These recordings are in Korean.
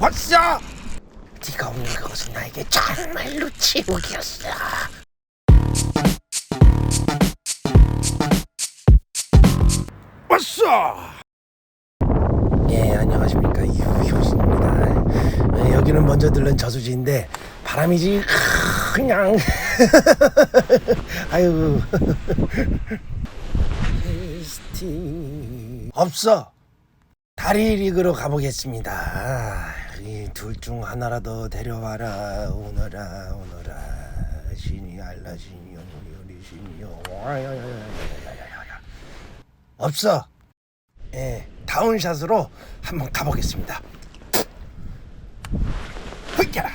왔어! 네가 없는 그것은 나에게 정말로 지옥이었어. 왔어! 예, 안녕하십니까. 유효신입니다. 예, 여기는 먼저 들른 저수지인데 바람이지 그냥 아유 없어 다리 리그로 가보겠습니다 이 둘 중 하나라도 데려와라 오너라 오너라 신이 알라 신이 오리 오리 신이 와야야야야야야야 없어 예 다운샷으로 한번 가보겠습니다 흑야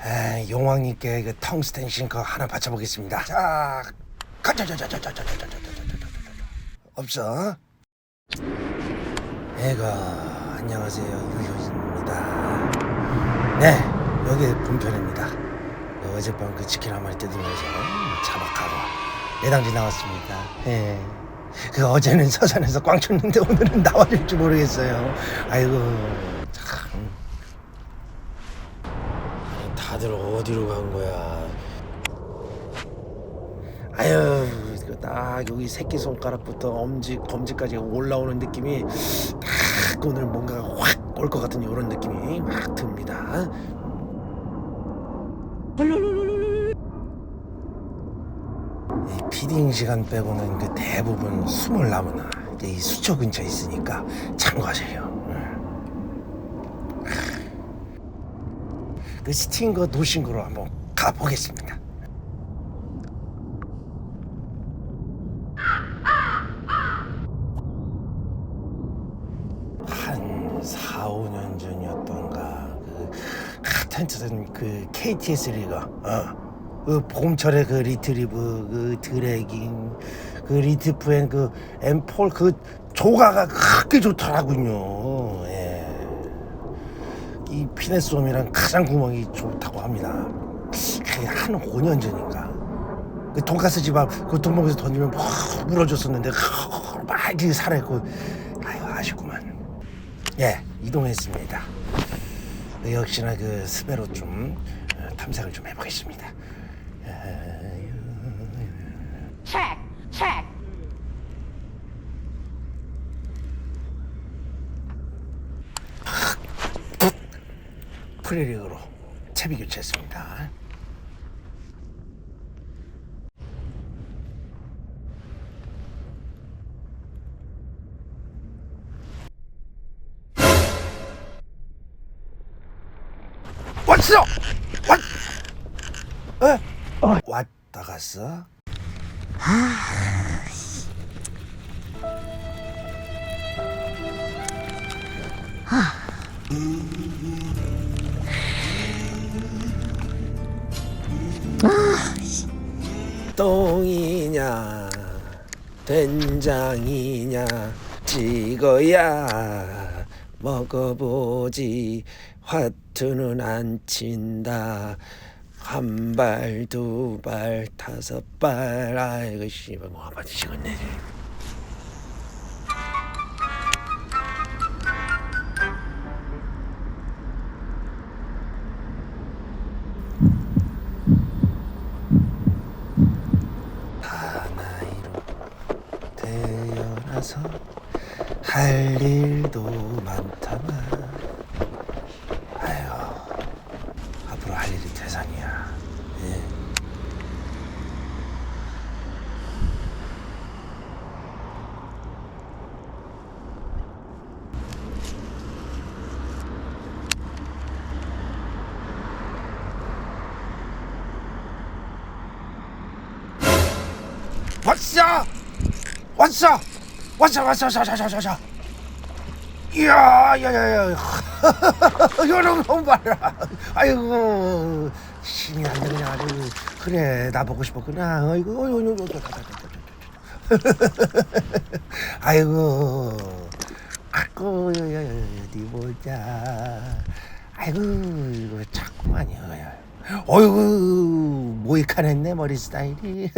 아, 용왕님께 그 텅스텐 싱커 하나 받쳐보겠습니다. 자, 가자자자자자자자자자자자자 없어? 애가 안녕하세요. 네, 여기 본편입니다. 그 어젯밤 그 치킨 한 마리 뜯으면서 자박하고 내당지 나왔습니다. 예. 그 어제는 서산에서 꽝 쳤는데 오늘은 나와줄지 모르겠어요. 아이고 참. 다들 어디로 간 거야? 아유, 딱 여기 새끼 손가락부터 엄지, 검지까지 올라오는 느낌이 딱 오늘 뭔가 확 올 것 같은 이런 느낌이 막 듭니다. 이 피딩 시간 빼고는 그 대부분 숨을 나무나 이 수초 근처에 있으니까 참고하세요. 응. 그 스팅거 도싱거로 한번 가보겠습니다. 한 4, 5년 전이었던가 그 카 텐트던 그 KTS 리가 어. 그 봄철에 그 리트리브 그 드래깅 그 리트프엔 그 엠폴 그 조가가 그렇게 좋더라군요. 예. 이 피네솜이랑 가장 구멍이 좋다고 합니다. 그게 한 5년 전인가. 그 돈가스 집 앞그 돈봉에서 던지면 푹 물어줬었는데 막 살아있고 아유 아쉽구만. 예 이동했습니다. 그 역시나 그 스베로 좀 어, 탐색을 좀 해보겠습니다. check, check. 프리릭으로 채비 교체했습니다. 왔어! 왔! 에? 왔다 갔어? 똥이냐 된장이냐 찍어야 먹어보지 화 투는 안 친다. 한 발 두 발 다섯 발. 아이고 씨발 뭐 나이로 태어나서 할 일도 많다 왔어! 왔어! 왔어, 왔어, 왔어, 왔어, 왔어, 이야, 야, 야, 야. 여러분 봐라. 아이고, 힘이 안 되냐, 아주. 그래, 나 보고 싶었구나. 아이고, 아이고, 아이고, 아이고, 아이고, 아이고, 어디 보자 아유 자꾸만요. 어이구, 모이칸 했네, 머리 스타일이.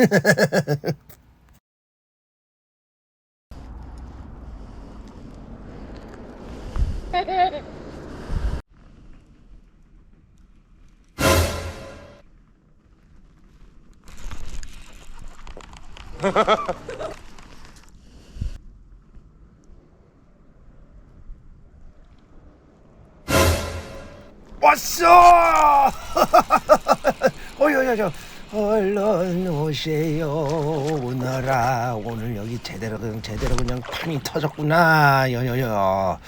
왔어! 어여여여 얼른 오세요. 오너라. 오늘 여기 제대로 그냥 제대로 그냥 판이 터졌구나. 여여여.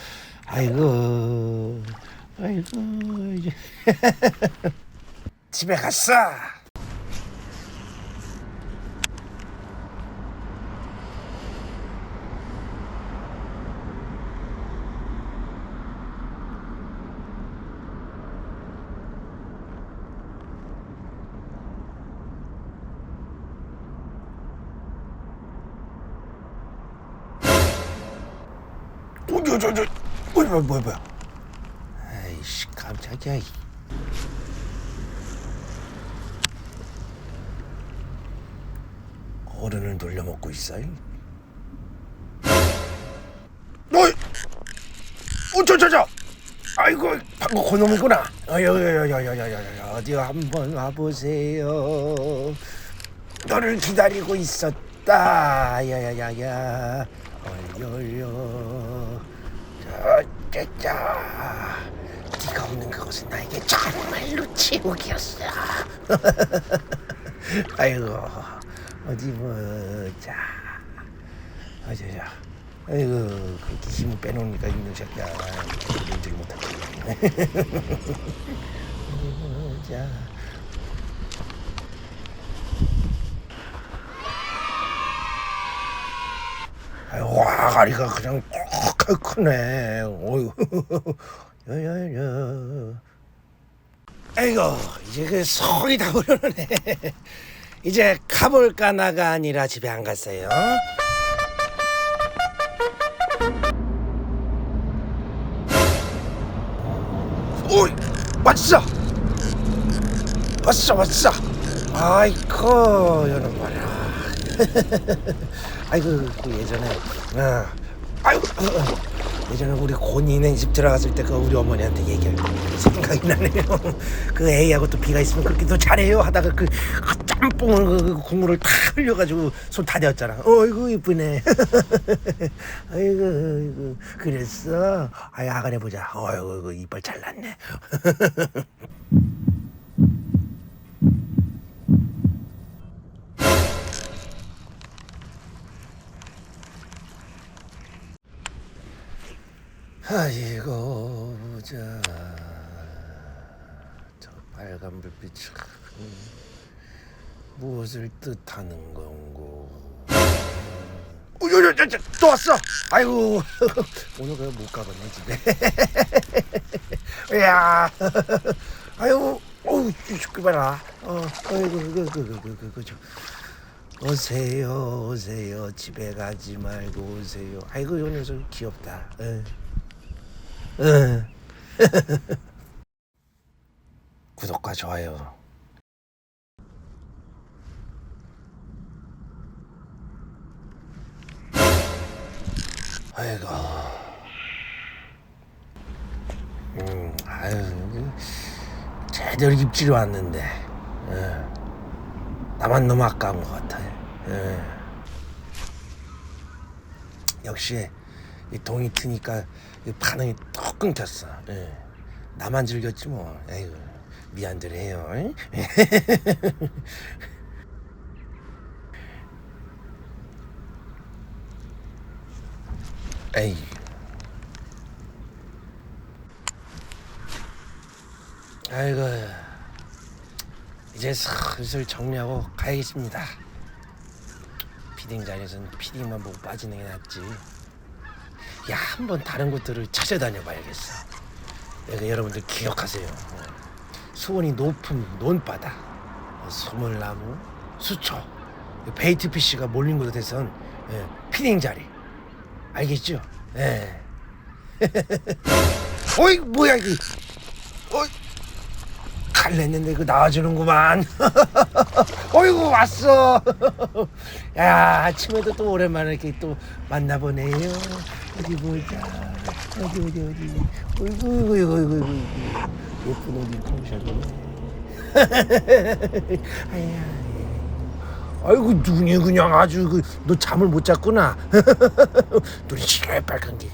아이고. 아이고 이제. 집에 갔어 어 저 저저. 뭐야 뭐야 뭐야 아이씨 깜짝이야 이. 어른을 놀려먹고 있어 이. 어이! 어저 저 저. 아이고 방금 그놈이구나. 어여여여여여여 어디 한번 와보세요. 너를 기다리고 있었다. 야야야야. 얼려요 저쩌자 네가 없는 그것은 나에게 정말로 지옥이었어. 아이고 어디 보자. 어저자. 아이고 그렇게 힘을 빼놓으니까 있는 새끼야 눈질 못하지 자. 아가리가 그냥 크네 어이구 야야야. 아이고 이제 그 속이 다 우려네. 이제 가볼까 나가 아니라 집에 안 갔어요. 오이 왔어. 왔어 왔어. 아이고 이놈 봐라. 아이고 그 예전에 어, 어. 예전에 우리 곤이네 집 들어갔을 때 그 우리 어머니한테 얘기할 거 생각이 나네요. 그 애하고 또 비가 있으면 그렇게 또 잘해요 하다가 그, 그 짬뽕을 그, 그 국물을 다 흘려가지고 손 다 대었잖아. 어이구 이쁘네. 아이고 아이고 그랬어. 아이 아가네 보자. 어이구 그 이빨 잘났네. 아이고 보자. 저 빨간 불빛 참 무엇을 뜻하는 건고. 어여여여 또 왔어! 아이고 오늘 그냥 못 가겠네 집에. 야 아이고 어우 죽기 봐라. 어 아이고 그그그그그그저 오세요 오세요. 집에 가지 말고 오세요. 아이고 요 녀석 귀엽다. 에. 응. 구독과 좋아요. 아이고. 음, 아유, 제대로 입질이 왔는데, 예. 나만 너무 아까운 것 같아요. 예. 역시 이 동이 트니까 이 반응이 턱 끊겼어. 예. 나만 즐겼지 뭐. 에이구 미안들 해요. 응? 에이. 아이고 이제 슬슬 정리하고 가야겠습니다. 피딩 자리에서는 피딩만 보고 빠지는 게 낫지. 야, 한번 다른 곳들을 찾아다녀 봐야겠어. 예, 여러분들 기억하세요. 어. 수온이 높은 논바다, 어, 소물나무, 수초, 베이트 피쉬가 몰린 곳에선 예, 피딩 자리. 알겠죠? 예. 어이, 뭐야, 이게. 어이. 갈랬는데 그 나와주는구만. 어이구 왔어. 야 아침에도 또 오랜만에 이렇게 또 만나보네요. 어디 보자. 어디 어디 어디. 어이구 어이구 어이구 어이구. 예쁜 옷 입고 오셨네. 아야. 아이고 눈이 그냥 아주 그 너 잠을 못 잤구나. 눈이 시뻘건 게.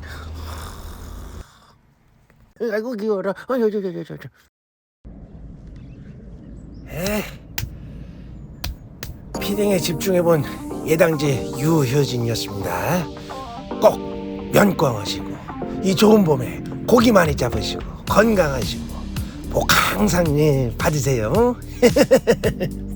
아이고 귀여워라. 아유 저저 저 저 저. 에. 피딩에 집중해본 예당제 유효진이었습니다. 꼭 면꽝하시고 이 좋은 봄에 고기 많이 잡으시고 건강하시고 복 항상 예, 받으세요.